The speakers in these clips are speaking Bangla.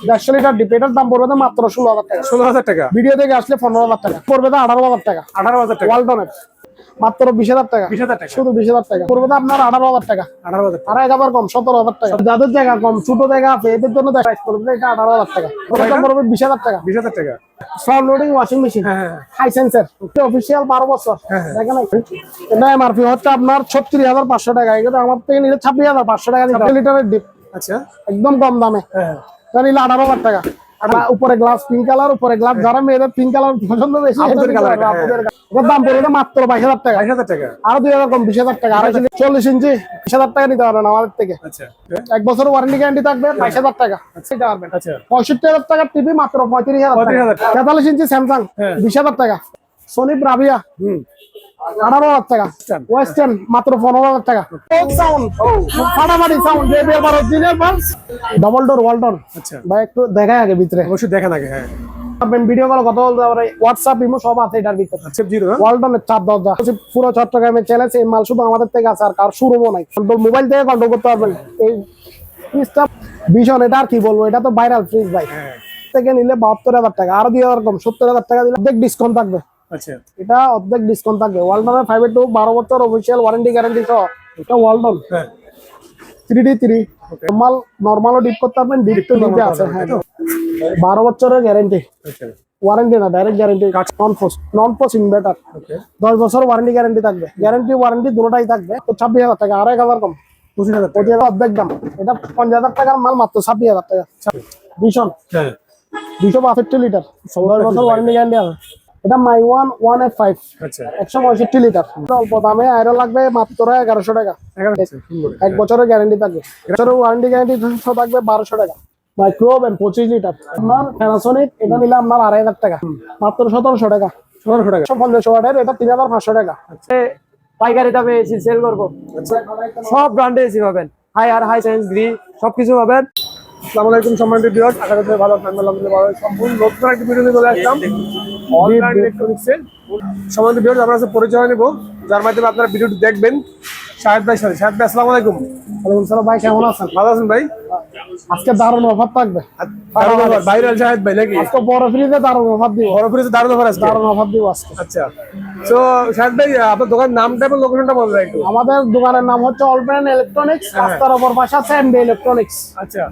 দেড়শো লিটার ডিপ এটার দাম পড়বে মাত্র ষোলো হাজার টাকা ষোলো হাজার টাকা ভিডিও থেকে আসলে পনেরো হাজার টাকা পড়বে আঠারো হাজার টাকা আঠারো হাজার টাকা ওয়ালটনের মাত্র বিশ হাজার টাকা বিশ হাজার টাকা শুধু বিশ হাজার টাকা পড়বে আপনার আঠারো হাজার টাকা আঠারো হাজার টাকা আর এক হাজার কম সতেরো হাজার টাকা যাদের জায়গা কম ছোট জায়গা আছে এদের জন্য প্রাইস পড়বে এটা আঠারো হাজার টাকা পড়বে বিশ হাজার টাকা বিশ হাজার টাকা লোডিং ওয়াশিং মেশিন হ্যাঁ হ্যাঁ হাই সেন্সার অফিসিয়াল বারো বছর হ্যাঁ, হ্যাঁ। দেখেন এটা এমআরপি হচ্ছে আপনার ছত্রিশ হাজার পাঁচশো টাকা এটা আমার থেকে নিলে ছাব্বিশ হাজার পাঁচশো টাকা লিটারের ডিপ আচ্ছা একদম কম দামে হ্যাঁ নিলে আঠারো হাজার টাকা। উপরে গ্লাস পিঙ্ক কালার উপরে গ্লাস যারা মেয়েদের পিঙ্ক কালার পছন্দ বেশি হ্যাঁ। দাম পড়বে মাত্র বাইশ হাজার টাকা। বাইশ হাজার টাকা। আরও দুই হাজার কম বিশ হাজার টাকা। আড়াইশো চল্লিশ ইঞ্চি বিশ হাজার টাকা নিতে পারবেন আমাদের থেকে। আচ্ছা। এক বছর ওয়ারেন্টি গ্যারান্টি থাকবে বাইশ হাজার টাকা। আচ্ছা। পঁয়ষট্টি হাজার টাকার টিভি মাত্র পঁয়ত্রিশ হাজার টাকা। তেতাল্লিশ ইঞ্চি স্যামসাং হ্যাঁ। বিশ হাজার টাকা। সোনি ব্রাভিয়া হুম। আঠারো হাজার টাকা। ওয়েস্টার্ন মাত্র পনেরো হাজার টাকা। সাউন্ড ফাটাফাটি সাউন্ড যে ব্যাপার অরিজিনাল ডবল ডোর আচ্ছা। ভাই একটু আগে ভিতরে। অবশ্যই দেখা হ্যাঁ। আপনি ভিডিও কল কথা বলতে পারে হোয়াটসঅ্যাপ ইমো সব আছে এটার ভিতরে। জিরো ওয়ালটনের চাপ দরজা পুরো চট্টগ্রামে চ্যালেঞ্জ এই মাল শুধু আমাদের থেকে আছে আর কার শুরুও নাই। কন্ট্রোল মোবাইল থেকে কন্ট্রোল করতে পারবেন। এই ফ্রিজটা ভীষণ এটা আর কি বলব? এটা তো ভাইরাল ফ্রিজ ভাই। হ্যাঁ। থেকে নিলে বাহাত্তর হাজার টাকা আরও দুই হাজার কম সত্তর হাজার টাকা দিলে অর্ধেক ডিসকাউন্ট থাকবে। আচ্ছা। এটা অর্ধেক ডিসকাউন্ট থাকবে। ওয়ালটনের ফাইভ টু বারো বছর অফিসিয়াল ওয়ারেন্টি গ্যারান্টি সহ। এটা ওয়ালটন হ্যাঁ। থ্রি ডি থ্রি নর্মাল নর্মালও ডিপ করতে পারবেন ডিপ তো ডিপে আছে হ্যাঁ। বারো বছরের গ্যারান্টি আচ্ছা। ওয়ারেন্টি না direct guarantee non non inverter দশ বছর ওয়ারেন্টি গ্যারান্টি থাকবে। গ্যারান্টি ওয়ারেন্টি দুটোটাই থাকবে। তো ছাব্বিশ হাজার টাকা এক হাজার কম। পঁচিশ হাজার পঁচিশ হাজার অর্ধেক দাম। এটা পঞ্চাশ হাজার টাকার মাল মাত্র ছাব্বিশ হাজার টাকা। ভীষণ হ্যাঁ। দুশো বাষট্টি লিটার। দশ বছর ওয়ারেন্টি গ্যারান্টি আছে। এটা my one one F five. আচ্ছা। একশো পঁয়ষট্টি লিটার। অল্প দামে আয়রন লাগবে মাত্র এগারোশো টাকা। এক বছরের গ্যারান্টি থাকবে। বছরের ওয়ারেন্টি গ্যারান্টি থাকবে বারোশো টাকা। মাইক্রো ওভেন পঁচিশ লিটার। আপনার প্যানাসোনিক এটা নিলে আপনার আড়াই হাজার টাকা। মাত্র সতেরোশো টাকা। সতেরোশো টাকা। পঞ্চাশ ওয়াটের এটা তিন হাজার পাঁচশো টাকা। পাইকারি দামে এসি সেল করব। সব ব্র্যান্ডে এসি পাবেন। Haier Hisense Gree সবকিছু পাবেন। আসসালামু আলাইকুম সম্মানিত আশা ভালো আলহামদুলিল্লাহ ভালো সম্পূর্ণ নতুন একটা ভিডিও নিয়ে চলে আসলাম। অনলাইন ইলেকট্রনিক্সের সম্মানিত সাথে পরিচয় নেব। যার মাধ্যমে আপনারা ভিডিওটি দেখবেন। শাহেদ ভাই সাথে শাহেদ ভাই আসসালামু আলাইকুম। ওয়ালাইকুম সালাম ভাই কেমন আছেন? ভালো আছেন ভাই? আজকে দারুণ অফার থাকবে। ভাইরাল শাহেদ ভাই নাকি? আজকে বড় ফ্রিজে দারুণ অফার দিব। বড় করে দারুণ অফার আছে দারুণ অফার দিব আজকে। আচ্ছা। তো শাহেদ ভাই আপনার দোকানের নামটা এবং লোকেশনটা বলে একটু। আমাদের দোকানের নাম হচ্ছে অলপ্যান ইলেকট্রনিক্স রাস্তার অপর পাশে আছে এমডি ইলেকট্রনিক্স আচ্ছা।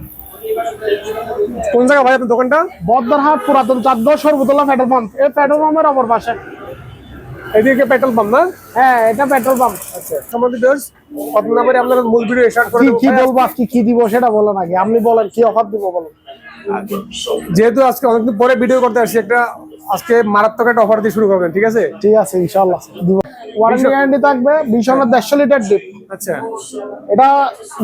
কোন জায়গা ভাই আপনার দোকানটা? বদ্রহাট পুরাতন চাঁদ সর্বতলা পেট্রোল পাম্প। এই পেট্রোল পাম্পের অপর পাশে। এদিকে পেট্রোল পাম্প না? হ্যাঁ এটা পেট্রোল পাম্প। আচ্ছা সম্মানিত ভিউয়ার্স কত নাম্বারে আপনারা মূল ভিডিও স্টার্ট করে কি বলব আজকে কি দিব সেটা বলেন আগে। আপনি বলেন কি অফার দিব বলেন। যেহেতু আজকে অনেকদিন পরে ভিডিও করতে আসছি একটা আজকে মারাত্মক একটা অফার দিয়ে শুরু করবেন ঠিক আছে? ঠিক আছে ওয়ারেন্টি গ্যারান্টি থাকবে ভীষণের দেড়শো লিটার ডিপ আচ্ছা। এটা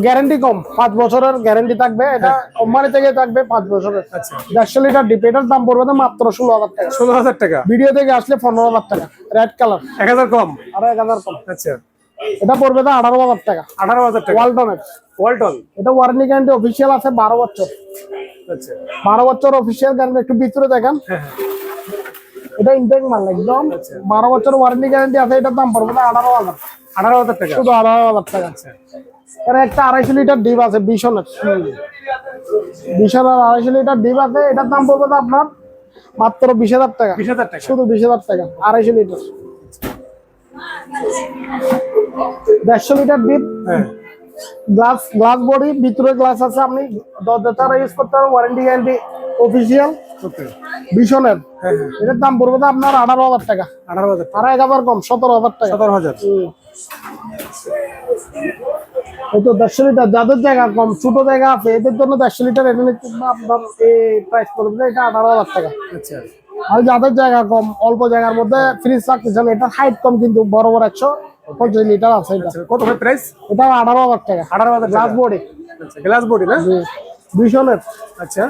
গ্যারান্টি কম পাঁচ বছরের গ্যারান্টি থাকবে এটা কোম্পানি থেকে থাকবে পাঁচ বছরের। আচ্ছা। দেড়শো লিটার ডিপ এটার দাম পড়বে তো মাত্র ষোলো হাজার টাকা। ষোলো হাজার টাকা? ভিডিও থেকে আসলে পনেরো হাজার টাকা রেড কালার এক হাজার কম? আর এক হাজার কম। আচ্ছা। এটা পড়বে তো আঠারো হাজার টাকা। আঠারো হাজার টাকা। ওয়ালটনের ওয়ালটন এটা ওয়ারেন্টি গ্যারান্টি অফিসিয়াল আছে বারো বছর। আচ্ছা। বারো বছর অফিসিয়াল গ্যারান্টি একটু ভিতরে দেখেন। হ্যাঁ। এটা ইনটেক মাল একদম বারো বছর ওয়ারেন্টি গ্যারান্টি আছে এটার দাম পড়বে না আঠারো হাজার। আঠারো হাজার টাকা। শুধু আঠারো হাজার টাকা। এর একটা আড়াইশো লিটার ডিপ আছে বিশনের বিশনের আড়াইশো লিটার ডিপ আছে এটার দাম পড়বে তো আপনার মাত্র বিশ হাজার টাকা। বিশ হাজার টাকা। শুধু বিশ হাজার টাকা আড়াইশো লিটার। দেড়শো লিটার ডিপ। হ্যাঁ। গ্লাস গ্লাস বডি ভিতরে গ্লাস আছে আপনি দরজা ছাড়া ইউজ করতে পারেন ওয়ারেন্টি গ্যারান্টি অফিসিয়াল বিশনের হ্যাঁ হ্যাঁ। এটার দাম পড়বে তো আপনার আঠারো হাজার টাকা। আঠারো হাজার আর এক হাজার কম সতেরো হাজার টাকা। সতেরো হাজার। এই তো দেড়শো লিটার যাদের জায়গা কম ছোট জায়গা আছে এদের জন্য দেড়শো লিটার এটা নিতে আপনার এই প্রাইস পড়বে এটা আঠারো হাজার টাকা। আচ্ছা। আর যাদের জায়গা কম অল্প জায়গার মধ্যে ফ্রিজ রাখতেছেন এটা হাইট কম কিন্তু বড় বড় একশো পঞ্চাশ লিটার আছে এটা। আচ্ছা, কত ভাই প্রাইস এটা আঠারো হাজার টাকা। আঠারো হাজার গ্লাস বডি আচ্ছা গ্লাস বডি না? দুইশনের আচ্ছা।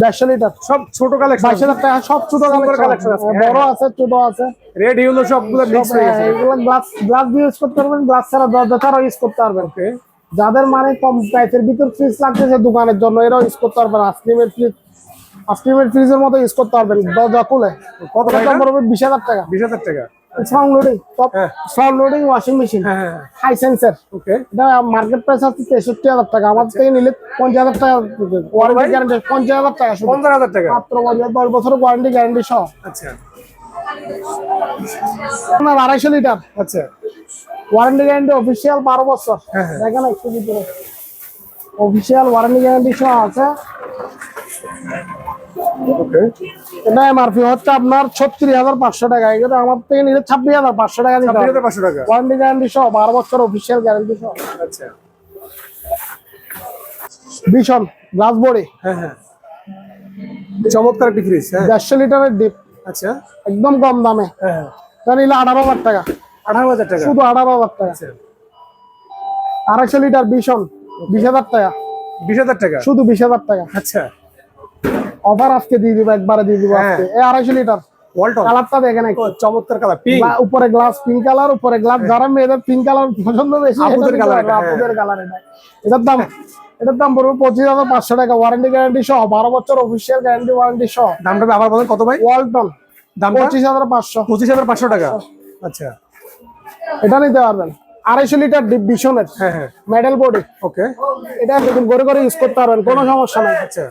দেড়শো লিটার সব ছোট কালেকশন বাইশ হাজার টাকা সব ছোট কালেকশন আছে, বড় আছে ছোট আছে। রেড ইউলো সবগুলো মিক্স হয়ে গেছে। এগুলো গ্লাস গ্লাস দিয়ে ইউজ করতে পারবেন গ্লাস ছাড়া দরজা ছাড়াও ইউজ করতে পারবেন। যাদের মানে কম প্রাইসের ভিতর ফ্রিজ লাগতেছে দোকানের জন্য এরাও ইউজ করতে পারবেন। আইসক্রিমের ফ্রিজ আইসক্রিমের ফ্রিজের মতো ইউজ করতে পারবেন। দরজা খুলে। কত পড়বে বিশ হাজার টাকা। বিশ হাজার টাকা। Sound loading. Sound loading washing machine high sensor okay এটা মার্কেট প্রাইস আছে তেষট্টি হাজার টাকা। আমার থেকে নিলে পঞ্চাশ হাজার টাকা ওয়ারেন্টি গ্যারান্টি পঞ্চাশ হাজার টাকা পঞ্চাশ হাজার টাকা? মাত্র দশ বছরের ওয়ারেন্টি গ্যারান্টি সহ। আচ্ছা। আড়াইশো লিটার আচ্ছা। ওয়ারেন্টি গ্যারান্টি অফিসিয়াল বারো বছর। হ্যাঁ, হ্যাঁ। দেখেন একটু ভিতরে। অফিসিয়াল ওয়ারেন্টি গ্যারান্টি সহ আছে। ওকে এটা এমআরপি হচ্ছে আপনার ছত্রিশ হাজার পাঁচশো টাকা। এগুলো আমার থেকে নিলে ছাব্বিশ হাজার পাঁচশো টাকা নিতে হবে। পাঁচশো টাকা। ওয়ারেন্টি গ্যারান্টি সহ বারো বছর অফিসিয়াল গ্যারান্টি সহ। আচ্ছা। ভীষণ গ্লাস বডি হ্যাঁ হ্যাঁ। চমৎকার একটি ফ্রিজ হ্যাঁ। দেড়শো লিটারের ডিপ আচ্ছা। একদম কম দামে। হ্যাঁ হ্যাঁ। নিলে আঠারো হাজার টাকা। আঠারো হাজার টাকা। শুধু আঠারো হাজার টাকা। আচ্ছা। আড়াইশো লিটার ভীষণ বিশ হাজার টাকা। বিশ হাজার টাকা? শুধু বিশ হাজার টাকা। আচ্ছা। অফার আজকে দিয়ে দিব একবারে দিয়ে দিব হ্যাঁ। আজকে। এই আড়াইশো লিটার। ওয়ালটন কালারটা দেখেন চমৎকার কালার উপরে গ্লাস পিঙ্ক কালার উপরে গ্লাস যারা মেয়েদের পিঙ্ক কালার পছন্দ বেশি আপুদের colour পারবে, এটা, কালার এটার দাম এটার দাম পড়বে পঁচিশ হাজার পাঁচশো টাকা। ওয়ারেন্টি গ্যারান্টি সহ বারো বছর অফিসিয়াল গ্যারান্টি ওয়ারেন্টি সহ। দামটা আবার বলেন কত ভাই? ওয়ালটন দামটা? পঁচিশ হাজার পাঁচশো। পঁচিশ হাজার পাঁচশো টাকা। আচ্ছা। এটা নিতে পারবেন। আড়াইশো লিটার ডিপ হ্যাঁ হ্যাঁ। মেডেল বডি ওকে এটা দেখুন করে করে ইউজ করতে পারবেন কোনো সমস্যা নাই। আচ্ছা।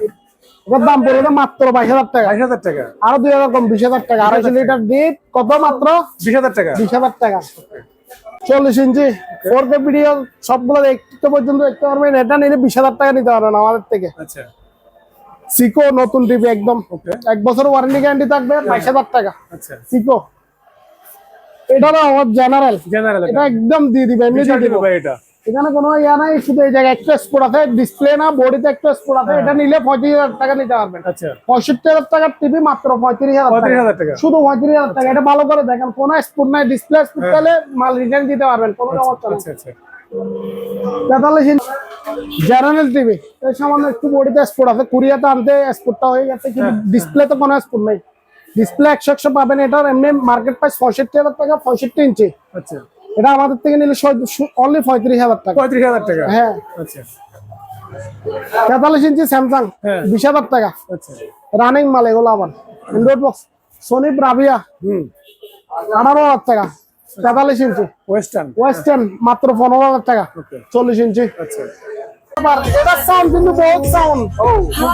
এটার দাম পড়বে মাত্র বাইশ হাজার টাকা। বাইশ হাজার টাকা। আরও দুই হাজার কম বিশ হাজার টাকা। আড়াইশো লিটার ডিপ কত মাত্র? বিশ হাজার টাকা। বিশ হাজার টাকা। চল্লিশ ইঞ্চি ফোর কে ভিডিও সবগুলো পর্যন্ত দেখতে পারবেন। এটা নিলে বিশ হাজার টাকা নিতে পারবেন আমাদের থেকে। আচ্ছা। সিকো নতুন টিভি একদম। এক বছর ওয়ারেন্টি গ্যারান্টি থাকবে বাইশ হাজার টাকা। আচ্ছা। সিকো এটারও আমার জেনারেল জেনারেল এটা একদম দিয়ে দিবে এমনি দিয়ে দিব। এটা এখানে কোনো ইয়া নাই শুধু এই জায়গায় একটু স্পোর্ট আছে ডিসপ্লে না বডিতে একটু স্পোর্ট আছে। এটা নিলে পঁয়ত্রিশ হাজার টাকা নিতে পারবেন। আচ্ছা। পঁয়ষট্টি হাজার টাকার টিভি মাত্র পঁয়ত্রিশ হাজার পঁয়ত্রিশ টাকা হাজার টাকা। শুধু পঁয়ত্রিশ হাজার টাকা। এটা ভালো করে দেখেন কোনো স্পোর্ট নাই ডিসপ্লে স্পোর্ট পেলে মাল রিটার্ন দিতে পারবেন কোনো সমস্যা নেই। আচ্ছা আচ্ছা। তেতাল্লিশ ইঞ্চি জেনারেল টিভি এই সামান্য একটু বডিতে স্পোর্ট আছে। কুরিয়াতে আনতে স্পোর্টটা হয়ে গেছে কিন্তু ডিসপ্লে তো কোনো স্পোর্ট নেই। ডিসপ্লে একশো একশো পাবেন এটার এমনি মার্কেট প্রাইস পঁয়ষট্টি হাজার টাকা পঁয়ষট্টি ইঞ্চি। আচ্ছা। এটা আমাদের থেকে নিলে অনলি পঁয়ত্রিশ হাজার টাকা। পঁয়ত্রিশ হাজার টাকা। হ্যাঁ। আচ্ছা। তেতাল্লিশ ইঞ্চি স্যামসাং হ্যাঁ। বিশ হাজার টাকা। আচ্ছা। রানিং মাল এগুলো আবার অ্যান্ড্রয়েড বক্স সোনি ব্রাভিয়া হুম। আঠারো হাজার টাকা। তেতাল্লিশ ইঞ্চি। ওয়েস্টার্ন ওয়েস্টার্ন মাত্র পনেরো হাজার টাকা। চল্লিশ ইঞ্চি। আচ্ছা। এটার সাউন্ড কিন্তু বহুত সাউন্ড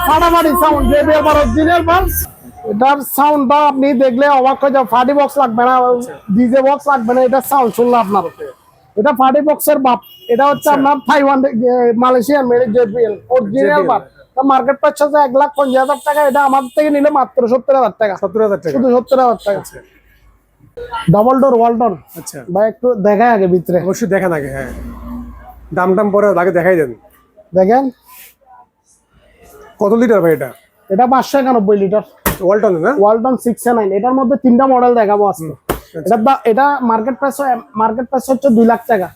ফাটাফাটি সাউন্ড যে আবার অরিজিনাল বাস এটার সাউন্ড বা আপনি দেখলে অবাক হয়ে যাবে ফার্টি বক্স লাগবে না ডিজে বক্স লাগবে না এটা সাউন্ড শুনলে আপনার এটা ফাটি বক্সের বাপ। এটা হচ্ছে আপনার Taiwan Malaysian made JPL original বাপ। মার্কেট প্রাইস হচ্ছে এক লাখ পঞ্চাশ হাজার টাকা এটা আমাদের থেকে নিলে মাত্র সত্তর হাজার টাকা। সত্তর হাজার টাকা। শুধু সত্তর হাজার টাকা। ডবল ডোর ওয়ালটন আচ্ছা। ভাই একটু দেখায় আগে ভিতরে। অবশ্যই দেখেন আগে হ্যাঁ। দাম টাম পরে আগে দেখাই দেন। দেখেন। কত লিটার ভাই এটা? এটা পাঁচশো একানব্বই লিটার ওয়ালটন না? ওয়ালটন সিক্স নাইন এটার মধ্যে তিনটা মডেল দেখাবো আজকে। এটা এটা মার্কেট প্রাইস মার্কেট প্রাইস হচ্ছে দুই লাখ টাকা।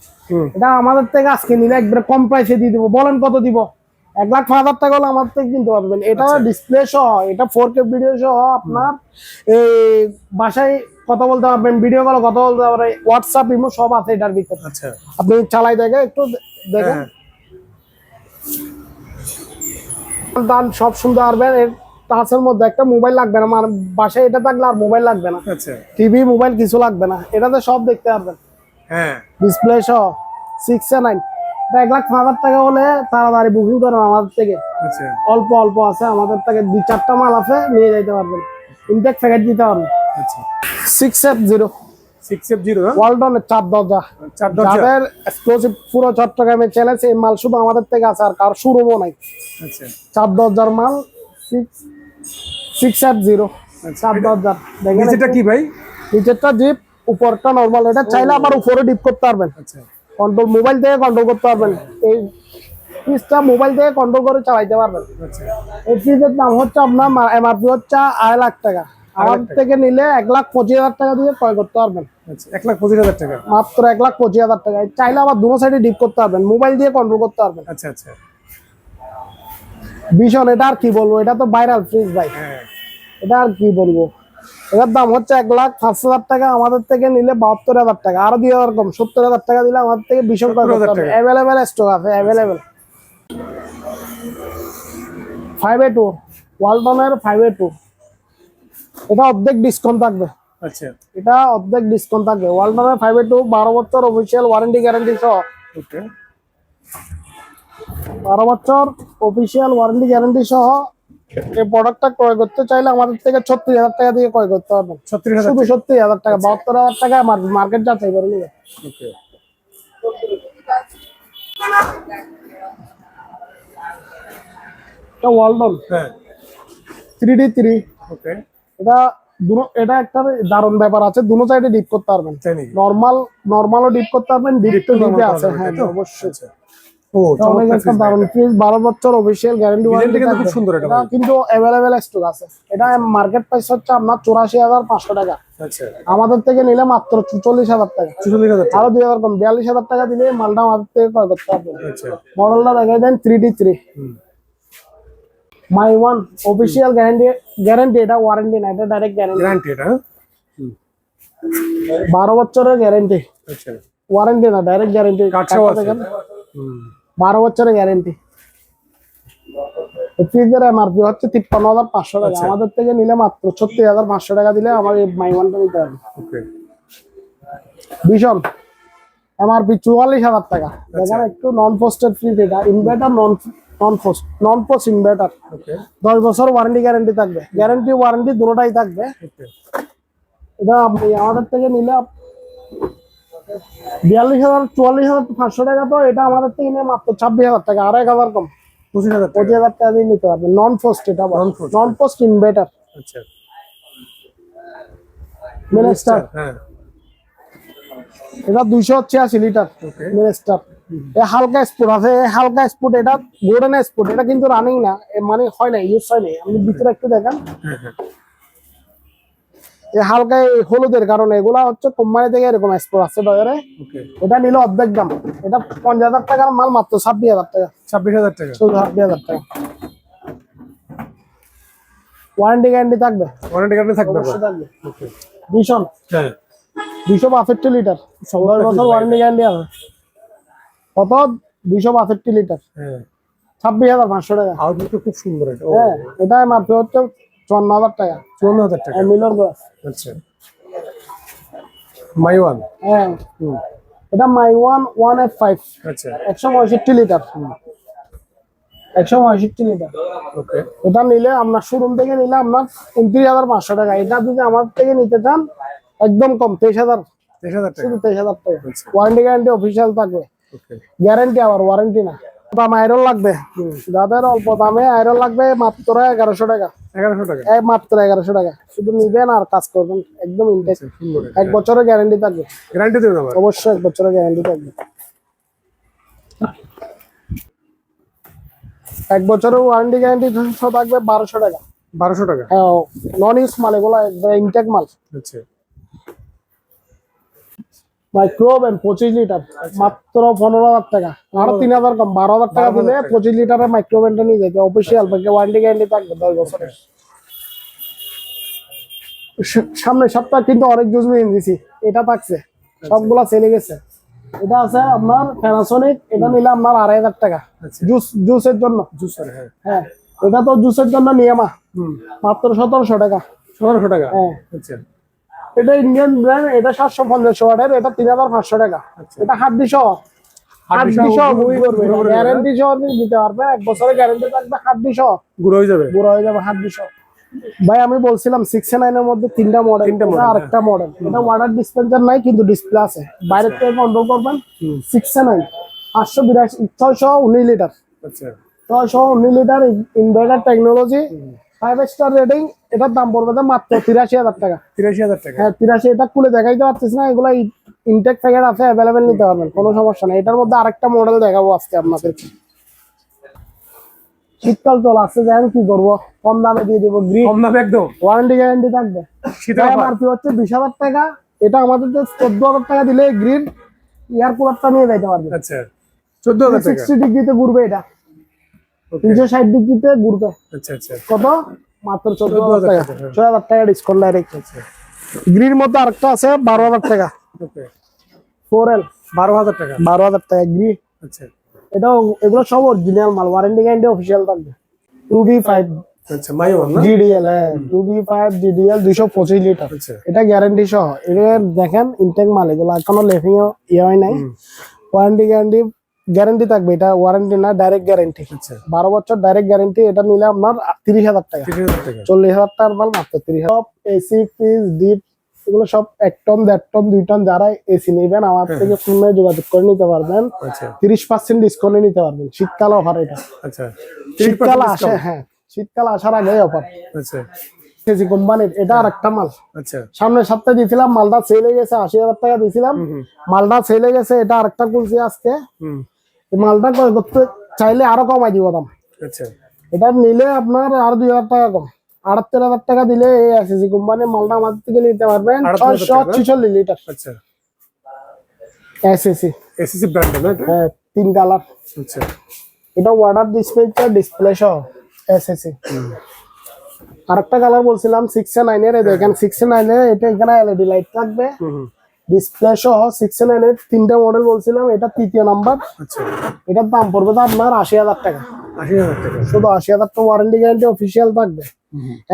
এটা আমাদের থেকে আজকে নিলে একবারে কম প্রাইসে দিয়ে দিব। বলেন কত দিব? এক লাখ পাঁচ হাজার টাকা হলে আমাদের থেকে কিনতে পারবেন। এটা ডিসপ্লে সহ এটা ফোর কে ভিডিও সহ আপনার এই বাসায় কথা বলতে পারবেন ভিডিও কল কথা বলতে পারবেন হোয়াটসঅ্যাপ ইমো সব আছে এটার ভিতরে। আচ্ছা। আপনি চালাই দেখে একটু দেখেন। হ্যাঁ। দাম সব শুনতে পারবেন টাচের মধ্যে একটা মোবাইল লাগবে না মানে বাসায় এটা থাকলে আর মোবাইল লাগবে না। আচ্ছা। টিভি মোবাইল কিছু লাগবে না। এটাতে সব দেখতে পারবেন। হ্যাঁ। ডিসপ্লে সহ সিক্স নাইন এক লাখ পাঁচ হাজার টাকা হলে তাড়াতাড়ি বুকিং করেন আমাদের থেকে। আচ্ছা। অল্প অল্প আছে আমাদের থেকে দুই চারটা মাল আছে নিয়ে যেতে পারবেন। ইনটেক প্যাকেট দিতে পারবেন। Six F zero six F zero ওয়ালটনের চার দরজা। যাদের এক্সক্লুসিভ পুরো চট্টগ্রামে চ্যালেঞ্জ এই মাল শুধু আমাদের থেকে আছে আর কার শুরুও নাই। আচ্ছা। চার দরজার মাল সিক্স সিক্স এফ জিরো। চার দরজার দেখেন নিচেটা কি ভাই? নিচেরটা জিপ উপরটা নর্মাল এটা চাইলে আবার উপরে ডিপ করতে পারবেন। আচ্ছা। কন্ট্রোল মোবাইল থেকে কন্ট্রোল করতে পারবেন। এই ফ্রিজটা মোবাইল থেকে কন্ট্রোল করে চালাইতে পারবেন। আচ্ছা। এই ফ্রিজের দাম হচ্ছে আপনার এমআরপি হচ্ছে আড়াই লাখ টাকা। আমার থেকে নিলে এক লাখ পঁচিশ হাজার টাকা দিয়ে ক্রয় করতে পারবেন। আচ্ছা এক লাখ পঁচিশ হাজার টাকা। মাত্র এক লাখ পঁচিশ হাজার টাকা। চাইলে আবার দুটো সাইডে ডিপ করতে পারবেন। মোবাইল দিয়ে কন্ট্রোল করতে পারবেন। আচ্ছা আচ্ছা। ভীষণ এটা আর কি বলব? এটা তো ভাইরাল ফ্রিজ ভাই। হ্যাঁ। এটা আর কি বলব? এটার দাম হচ্ছে এক লাখ পাঁচ হাজার টাকা আমাদের থেকে নিলে বাহাত্তর হাজার টাকা। আরও দুই হাজার কম সত্তর হাজার টাকা দিলে আমাদের থেকে ভীষণ অ্যাভেলেবেল স্টক আছে অ্যাভেলেবেল ফাইভ এ টু ওয়ালটনের ফাইভ এ টু এটা অর্ধেক ডিসকাউন্ট থাকবে। আচ্ছা। এটা অর্ধেক ডিসকাউন্ট থাকবে। ওয়ালটনের ফাইভ এ টু বারো বছর অফিসিয়াল ওয়ারেন্টি গ্যারান্টি সহ। ওকে বারো বছর অফিসিয়াল ওয়ারেন্টি গ্যারান্টি সহ এই প্রোডাক্টটা ক্রয় করতে চাইলে আমাদের থেকে ছত্রিশ হাজার টাকা দিয়ে ক্রয় করতে হবে ছত্রিশ হাজার শুধু সত্তর হাজার টাকা বাহাত্তর হাজার টাকা মার্কেট যাচাই করে নিবে। এটা হ্যাঁ। Three D three okay. এটা দুনো এটা একটা দারুণ ব্যাপার আছে দুনো সাইডে ডিপ করতে পারবেন। নর্মাল নর্মালও ডিপ করতে পারবেন ডিপ তো ডিপে আছে হ্যাঁ অবশ্যই। আচ্ছা। ও অনেক একটা দারুণ ফ্রিজ বারো বছর অফিসিয়াল গ্যারান্টি ওয়ারেন্টি কিন্তু খুব সুন্দর এটা কিন্তু অ্যাভেলেবেল স্টক আছে। এটা মার্কেট প্রাইস হচ্ছে আপনার চুরাশি হাজার পাঁচশো টাকা। আচ্ছা। আমাদের থেকে নিলে মাত্র চল্লিশ হাজার টাকা। চুচল্লিশ হাজার টাকা। আরও দুই হাজার কম বিয়াল্লিশ হাজার টাকা দিলে মালটা আমাদের থেকে ক্রয় করতে আচ্ছা। মডেলটা দেখাই দেন three D three. My one official guarantee guarantee এটা ওয়ারেন্টি না এটা ডাইরেক্ট গ্যারান্টি গ্যারান্টি এটা? বারো বছরের গ্যারান্টি আচ্ছা। ওয়ারেন্টি না ডাইরেক্ট গ্যারান্টি কাঠ হুম। বারো বছরের গ্যারেন্টি ফ্রিজের এমআরপি হচ্ছে তিপ্পান্ন হাজার পাঁচশো টাকা। আচ্ছা। আমাদের থেকে নিলে মাত্র ছত্রিশ হাজার পাঁচশো টাকা দিলে আমার এই মাইওয়ানটা নিতে হবে। ভীষণ। এমআরপি চুয়াল্লিশ হাজার টাকা। আচ্ছা। দেখেন একটু নন পোস্টেড ফ্রিজ এটা inverter non non post non post inverter দশ বছর ওয়ারেন্টি গ্যারেন্টি থাকবে। গ্যারেন্টি ওয়ারেন্টি দুটোটাই থাকবে। এটা আপনি আমাদের থেকে নিলে বিয়াল্লিশ হাজার চুয়াল্লিশ হাজার পাঁচশো টাকা তো এটা আমাদের থেকে নিলে মাত্র ছাব্বিশ হাজার টাকা আর এক হাজার কম। পঁচিশ হাজার পঁচিশ হাজার টাকা দিয়ে নিতে নন পোস্ট এটা নন পোস্ট ইনভার্টার আচ্ছা। মিনিস্টার হ্যাঁ। এটা দুইশো ছিয়াশি লিটার। মিনিস্টার এ হালকা স্পুট আছে। হালকা স্পুট এটা গোল্ডেন স্পুট এটা কিন্তু রানিং না। মানে হয় না ইউজ হয় নাই। আপনি ভিতরে একটু দেখেন। হ্যাঁ হ্যাঁ। হালকা এই হলুদের কারণে এগুলা হচ্ছে কোম্পানি থেকে এরকম আছে বাজারে। এটা নিলে অর্ধেক দাম। এটা পঞ্চাশ হাজার টাকার মাল মাত্র ছাব্বিশ হাজার টাকা। ছাব্বিশ হাজার টাকা। ছাব্বিশ হাজার টাকা। ওয়ারেন্টি গ্যারান্টি থাকবে? ওয়ারেন্টি কার্ডে থাকবে থাকবে। ভীষণ হ্যাঁ। দুইশো বাষট্টি লিটার। দশ বছর ওয়ারেন্টি গ্যারান্টি আছে। কত? দুইশো বাষট্টি লিটার। হ্যাঁ। ছাব্বিশ হাজার পাঁচশো টাকা। খুব সুন্দর এটা হ্যাঁ এটা মাত্র হচ্ছে চুয়ান্ন হাজার টাকা। চুয়ান্ন হাজার টাকা। মিলর গ্লাস আচ্ছা। মাই ওয়ান হ্যাঁ এটা মাই ওয়ান এফ ফাইভ। আচ্ছা। একশো পঁয়ষট্টি লিটার। একশো পঁয়ষট্টি লিটার। ওকে। এটা নিলে আপনার শোরুম থেকে নিলে আপনার উনত্রিশ হাজার পাঁচশো টাকা। এটা যদি আমার থেকে নিতে চান একদম কম তেইশ হাজার। তেইশ হাজার টাকা। শুধু তেইশ হাজার টাকা। ওয়ারেন্টি গ্যারান্টি অফিসিয়াল থাকবে। গ্যারান্টি আবার ওয়ারেন্টি না। দাম আয়রন লাগবে। যাদের অল্প দামে আয়রন লাগবে মাত্র এগারোশো টাকা। এগারোশো টাকা? মাত্র এগারোশো টাকা। শুধু নিবেন আর কাজ করবেন। একদম ইনটেক এক বছরের গ্যারান্টি থাকবে। গ্যারান্টি দেবেন অবশ্যই এক বছরের গ্যারান্টি থাকবে। এক বছরের ওয়ারেন্টি গ্যারান্টি থাকবে বারোশো টাকা। বারোশো টাকা? হ্যাঁ নন ইউজ মাল এগুলো ইনটেক মাল। আচ্ছা। মাইক্রোওভেন পঁচিশ লিটার মাত্র পনেরো হাজার টাকা। আরও তিন হাজার কম বারো হাজার টাকা দিলে পঁচিশ লিটারের মাইক্রোওভেনটা নিয়ে অফিসিয়াল ওয়ারেন্টি গ্যারান্টি থাকবে দশ বছরের। সা- সামনের সপ্তাহ কিন্তু অনেক জুস নিয়ে দিছি এটা থাকছে সবগুলা চলে গেছে। এটা আছে আপনার প্যানাসোনিক এটা নিলে আপনার আড়াই হাজার টাকা। আচ্ছা। জুস জুসের জন্য। জুসার হ্যাঁ। হ্যাঁ এটা তো জুসের জন্য নিয়মা মাত্র সতেরোশো টাকা। সতেরোশো টাকা? হ্যাঁ। আচ্ছা। এটা ইন্ডিয়ান ব্র্যান্ড এটা সাতশো পঞ্চাশ ওয়াটের এটা তিন হাজার পাঁচশো টাকা। এটা হাড্ডি সহ হাড্ডি হাড্ডি সহ সহ করবে। গুঁড়ো সহ দিতে পারবে এক বছরের গ্যারান্টি থাকবে হাড্ডি সহ গুঁড়ো হয়ে যাবে? বুড়ো হয়ে যাবে হাড্ডি সহ ভাই আমি বলছিলাম নাইন এর মধ্যে তিনটা মডেল তিনটা model, আরেকটা মডেল এটা ওয়াটার ডিসপেন্সার নাই কিন্তু ডিসপ্লে আছে। বাইরে থেকে কন্ট্রোল করবেন। নাইন পাঁচশো বিরাশি ছয়শো উনিশ লিটার আচ্ছা। ছয়শো উনিশ litre inverter technology five star rating এটার দাম পড়বে মাত্র তিরাশি হাজার টাকা। তিরাশি হাজার টাকা। হ্যাঁ তিরাশি এটা খুলে দেখাইতে পারছিস না এগুলো ইনটেক প্যাকেট আছে অ্যাভেলেবেল নিতে পারবেন কোনো সমস্যা নেই। এটার মধ্যে আরেকটা মডেল দেখাবো আজকে আপনাদেরকে শীতকাল চল আসছে যাই কি করব? কম দামে দিয়ে দেবো গ্রিন কম দামে একদম। ওয়ারেন্টি গ্যারান্টি থাকবে। এমআরপি হচ্ছে বিশ হাজার টাকা এটা আমাদের চোদ্দ হাজার টাকা দিলে গ্রিন এয়ার কুলারটা নিয়ে যাইতে পারবে। আচ্ছা চোদ্দ হাজার সিক্সটি ডিগ্রিতে ঘুরবে এটা। তিনশো ষাট ডিগ্রিতে ঘুরবে। আচ্ছা আচ্ছা কত? মাত্র চোদ্দ হাজার টাকা। ছয় হাজার টাকা ডিসকাউন্ট ডাইরেক্ট আচ্ছা গ্রিন মধ্যে আরেকটা আছে বারো হাজার টাকা। ফোর এল বারো হাজার টাকা? বারো হাজার টাকা গ্রি আচ্ছা। এটাও এগুলো সব অরিজিনাল মাল। ওয়ারেন্টি গ্যারান্টি অফিসিয়াল থাকবে। রুবি ফাইভ আচ্ছা মাইওয়ান না? জিডিএল হ্যাঁ টু বি ফাইভ জিডিএল দুইশো পঁচিশ লিটার। আচ্ছা। এটা গ্যারান্টি সহ। এটা দেখেন ইনটেক মাল এগুলো এখনও লেফিং ইয়ে হয় নাই। ওয়ারেন্টি গ্যারান্টি গ্যারান্টি থাকবে এটা ওয়ারেন্টি না ডাইরেক্ট গ্যারান্টি আচ্ছা। বারো বছর ডাইরেক্ট গ্যারান্টি এটা নিলে আপনার তিরিশ হাজার টাকা। চল্লিশ হাজার টাকার মাল মাত্র তিরিশ সব এসি ফ্রিজ ডিপ এগুলো সব এক টন দেড় টন দুই টন যারা এসি নেবেন আমার থেকে ফোনে যোগাযোগ করে নিতে পারবেন। আচ্ছা। তিরিশ পার্সেন্ট ডিসকাউন্টে নিতে পারবেন। শীতকাল অফার এটা। আচ্ছা। শীতকাল আসে হ্যাঁ। শীতকাল আসার আগে অফার কেজি কোম্পানির এটা আর একটা মাল। আচ্ছা। সামনের সপ্তাহে দিয়েছিলাম মালটা সেল হয়ে গেছে আশি হাজার টাকা দিয়েছিলাম মালটা সেল হয়ে গেছে এটা আরেকটা খুলছি আজকে। মালটা ক্রয় করতে চাইলে আরও কমাই দিব দাম। আচ্ছা। এটা নিলে আপনার আর দুই হাজার টাকা কম। আটাত্তর হাজার টাকা দিলে এই এসএসি কোম্পানির মালটা আমাদের থেকে নিতে পারবেন 78,000 ছয়শো ছিচল্লিশ লিটার। আচ্ছা। এসএসি এসএসসি ব্র্যান্ড না হ্যাঁ তিন কালার। আচ্ছা। এটা ওয়াটার ডিসপ্লে ডিসপ্লে সহ এসএসি আরেকটা কালার বলছিলাম সিক্স নাইন এর এই দেখেন সিক্স নাইন এর এটা এখানে এলইডি লাইট থাকবে। ডিসপ্লে সহ সিক্স নাইন এর তিনটা মডেল বলছিলাম এটা তৃতীয় নাম্বার আচ্ছা। এটার দাম পড়বে তো আপনার আশি হাজার টাকা। আশি হাজার টাকা। শুধু আশি হাজার টাকা ওয়ারেন্টি গ্যারান্টি অফিসিয়াল থাকবে।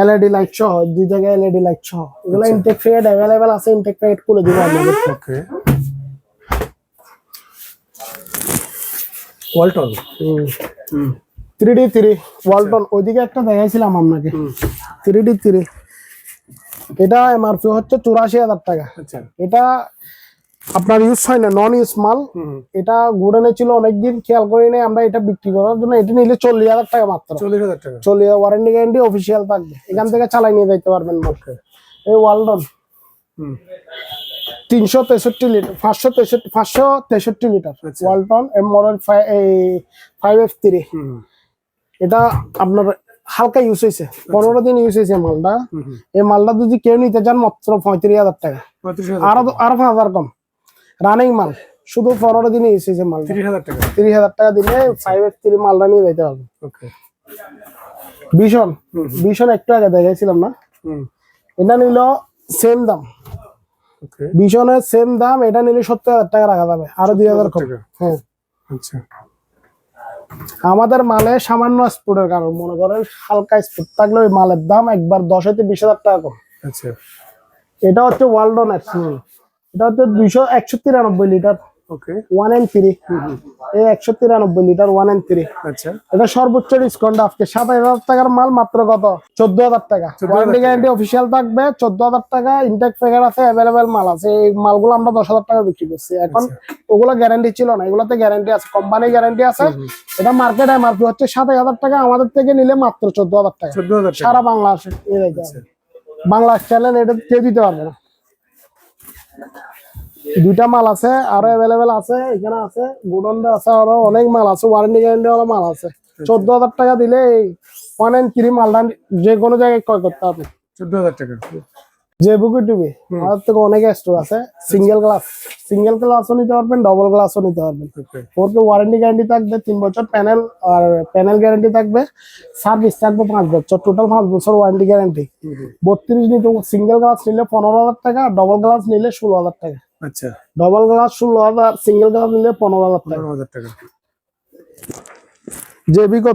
এলইডি লাইট সহ দুই জায়গায় এলইডি লাইট সহ। এগুলো ইনটেক ফেড অ্যাভেলেবেল আছে ইনটেক ফেড করে দিব আপনাদের। Okay. Walton three D three Walton ওইদিকে একটা দেখাইছিলাম আপনাকে। থ্রি ডি থ্রি এটা এমআরপি হচ্ছে চুরাশি হাজার টাকা। আচ্ছা। এটা আপনার ইউজ হয় না নন ইউজ মাল এটা গোডানে ছিল অনেকদিন খেয়াল করি নাই আমরা এটা বিক্রি করার জন্য। এটা নিলে চল্লিশ হাজার টাকা মাত্র। চল্লিশ হাজার টাকা। চল্লিশ ওয়ারেন্টি গ্যারান্টি অফিসিয়াল থাকবে। এখান থেকে চালাই নিয়ে যাইতে পারবেন মালকে এই ওয়ালটন হুম। তিনশো তেষট্টি লিটার পাঁচশো তেষট্টি পাঁচশো তেষট্টি লিটার। আচ্ছা। ওয়ালটন এম মডেল এই ফাইভ এফ থ্রি হুম। এটা আপনার হালকা ইউজ হয়েছে পনেরো দিন ইউজ হয়েছে মালটা। এই মালটা যদি কেউ নিতে চান মাত্র পঁয়ত্রিশ হাজার টাকা। আরও আরও পাঁচ হাজার কম। রানিং মাল। শুধু পনেরো দিনে ইউজ হয়েছে মালটা। তিরিশ হাজার টাকা। তিরিশ হাজার টাকা দিলে ফাইভ এফ থ্রি মালটা নিয়ে যেতে পারবে। ওকে। ভীষণ। ভীষণ একটু আগে দেখাইছিলাম না? এটা নিল সেম দাম। ভীষণের সেম দাম। এটা নিলে সত্তর হাজার টাকা রাখা যাবে। আরও দুই হাজার। হ্যাঁ। আচ্ছা। আমাদের মালে সামান্য স্পোর্টের কারণ। মনে করেন হালকা স্পোর্ট থাকলে ওই মালের দাম একবার দশ হইতে বিশ হাজার টাকা কম। আচ্ছা। এটা হচ্ছে ওয়ার্ল্ড ওয়ার্ল্ডন এটা হচ্ছে দুইশো একশো তিরানব্বই litre. Okay one and three এই একশো তিরানব্বই লিটার ওয়ান এন্ড থ্রি আচ্ছা। এটা সর্বোচ্চ ডিসকাউন্ট আজকে। সাত হাজার টাকার মাল মাত্র কত? চোদ্দ হাজার টাকা। ওয়ারেন্টি গ্যারান্টি অফিসিয়াল থাকবে। চোদ্দ হাজার টাকা ইনটেক আছে অ্যাভেলেবেল মাল আছে। এই মালগুলো আমরা দশ হাজার টাকা বিক্রি করছি। এখন ওগুলো গ্যারান্টি ছিল না। এগুলোতে গ্যারান্টি আছে। কোম্পানি গ্যারান্টি আছে। এটা মার্কেট এমআরপি হচ্ছে সাত হাজার টাকা। আমাদের থেকে নিলে মাত্র চোদ্দ হাজার টাকা। সারা যাইতে হবে। বাংলা চ্যানেল এটা কেউ দিতে পারবে না। দুইটা মাল আছে আরও অ্যাভেলেবেল আছে এখানে আছে গোডাউনে আছে আরও অনেক মাল আছে ওয়ারেন্টি গ্যারেন্টি ওয়ালা মাল আছে। চোদ্দ হাজার টাকা দিলে এই ওয়ান থ্রি মালটা যে কোনো জায়গায় ক্রয় করতে হবে চোদ্দ হাজার টাকা। যে বুকে টিভি আমাদের থেকে অনেক স্টোর আছে সিঙ্গেল গ্লাস সিঙ্গেল গ্লাসও নিতে পারবেন ডবল গ্লাসও নিতে পারবেন। Okay four K warranty guarantee থাকবে তিন বছর প্যানেল আর প্যানেল গ্যারান্টি থাকবে সার্ভিস থাকবে পাঁচ বছর টোটাল পাঁচ বছর ওয়ারেন্টি গ্যারান্টি বত্রিশ নিতে সিঙ্গেল গ্লাস নিলে পনেরো হাজার টাকা ডবল গ্লাস নিলে ষোলো হাজার টাকা। আচ্ছা। ডবল গ্লাস ষোলো হাজার সিঙ্গেল গ্লাস নিলে পনেরো হাজার টাকা। পনেরো হাজার টাকা।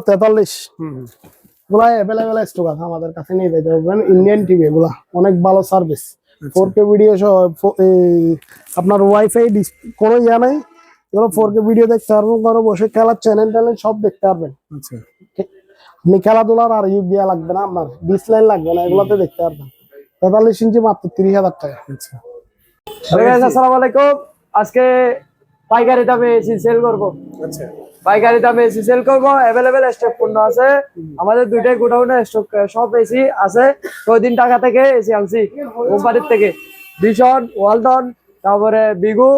তেতাল্লিশ এগুলা অ্যাভেলেবেল স্টক আছে আমাদের কাছে নিয়ে যেতে পারবেন ইন্ডিয়ান টিভি এগুলা। অনেক ভালো সার্ভিস ফোর কে ভিডিও সহ আপনার ওয়াইফাই কোনো ইয়া নাই। এগুলো ফোর কে ভিডিও দেখতে পারবেন ঘরে বসে খেলার চ্যানেল ট্যানেল সব দেখতে পারবেন। আচ্ছা। আপনি খেলাধুলার আর ইউক দেওয়া লাগবে না আপনার ডিসলাইন লাগবে না এগুলোতে দেখতে পারবেন। তেতাল্লিশ ইঞ্চি মাত্র তিরিশ হাজার টাকা। আচ্ছা। আসসালামু আলাইকুম। আজকে পাইকারি দামে এসি সেল করব। আচ্ছা। পাইকারি দামে এসি সেল করব। অ্যাভেলেবেল স্টক পণ্য আছে। আমাদের দুইটাই গোডাউনে স্টক সব এসি আছে। টাকা থেকে এসি আনছি কোম্পানির থেকে। ভীষণ ওয়ালটন তারপরে বিগু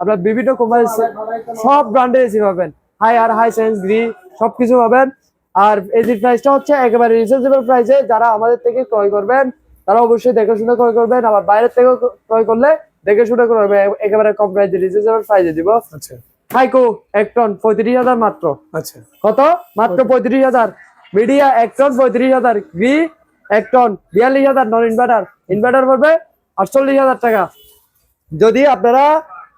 আপনার বিভিন্ন কোম্পানি সব ব্র্যান্ডের এসি পাবেন। Haier Hisense Gree সবকিছু পাবেন। আর এসির প্রাইসটা হচ্ছে একেবারে রিজনেবল প্রাইসে যারা আমাদের থেকে ক্রয় করবেন তারা অবশ্যই দেখে শুনে ক্রয় করবেন। আবার বাইরের থেকেও ক্রয় করলে দেখে শুনে ক্রয় করবে একেবারে কম প্রাইসে রিজনেবল প্রাইসে দিব। আচ্ছা। হাইকো এক টন পঁয়ত্রিশ হাজার মাত্র। আচ্ছা। কত? মাত্র পঁয়ত্রিশ। হাজার। মিডিয়া এক টন পঁয়ত্রিশ হাজার। ভি এক টন বিয়াল্লিশ হাজার নন ইনভার্টার ইনভার্টার পড়বে আটচল্লিশ হাজার টাকা। যদি আপনারা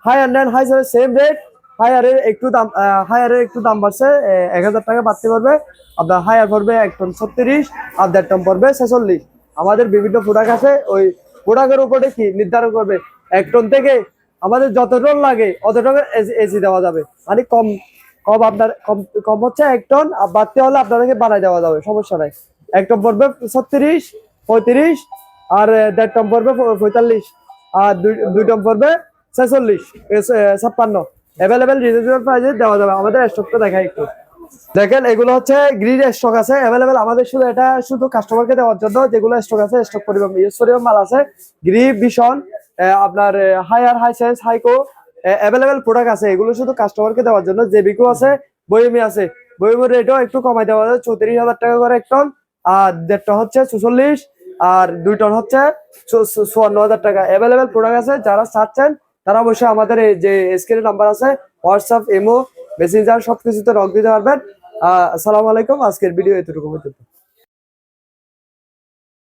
হাই নেন হাই সেম রেট হায়ারের একটু দাম হায়ারের একটু দাম বাড়ছে এক হাজার টাকা বাড়তে পারবে। আপনার হায়ার পড়বে এক টন ছত্রিশ আর দেড় টন পড়বে ছেচল্লিশ। আমাদের বিভিন্ন প্রোডাক্ট আছে ওই প্রোডাক্টের উপরে কি নির্ধারণ করবে? এক টন থেকে আমাদের যত টন লাগে, অত টনের এসি দেওয়া যাবে। মানে কম কম আপনার, কম কম হচ্ছে এক টন আর বাড়তে হলে আপনাদেরকে বানাই দেওয়া যাবে, সমস্যা নাই। এক টন পড়বে ছত্রিশ, পঁয়ত্রিশ, আর দেড় টন পড়বে পঁয়তাল্লিশ, আর দুই টন পড়বে ছেচল্লিশ ছাপ্পান্ন। অ্যাভেলেবেল রিজনেবল প্রাইসে দেওয়া যাবে। আমাদের স্টকটা দেখাই একটু। দেখেন, এগুলো হচ্ছে গ্রিড স্টক আছে। অ্যাভেলেবেল আমাদের শুধু এটা শুধু কাস্টমারকে দেওয়ার জন্য যেগুলো স্টক আছে স্টক পরিমাণ ইউজ পরিমাণ মাল আছে। গ্রিপ ভিশন আপনার হায়ার হাই সেন্স হাইকো অ্যাভেলেবেল প্রোডাক্ট আছে। এগুলো শুধু কাস্টমারকে দেওয়ার জন্য। জেবিকো আছে বইমি আছে। বইমের রেটও একটু কমাই দেওয়া যায়। চৌত্রিশ হাজার টাকা করে এক টন আর দেড় টন হচ্ছে চুচল্লিশ আর দুই টন হচ্ছে চুয়ান্ন হাজার টাকা। অ্যাভেলেবেল প্রোডাক্ট আছে। যারা চাচ্ছেন তারা অবশ্যই আমাদের এই যে স্ক্রিনের নাম্বার আছে হোয়াটসঅ্যাপ এমও মেসেঞ্জার সবকিছুতে রক দিতে পারবেন। আসসালামু আলাইকুম। আজকের ভিডিও এতটুকু পর্যন্ত।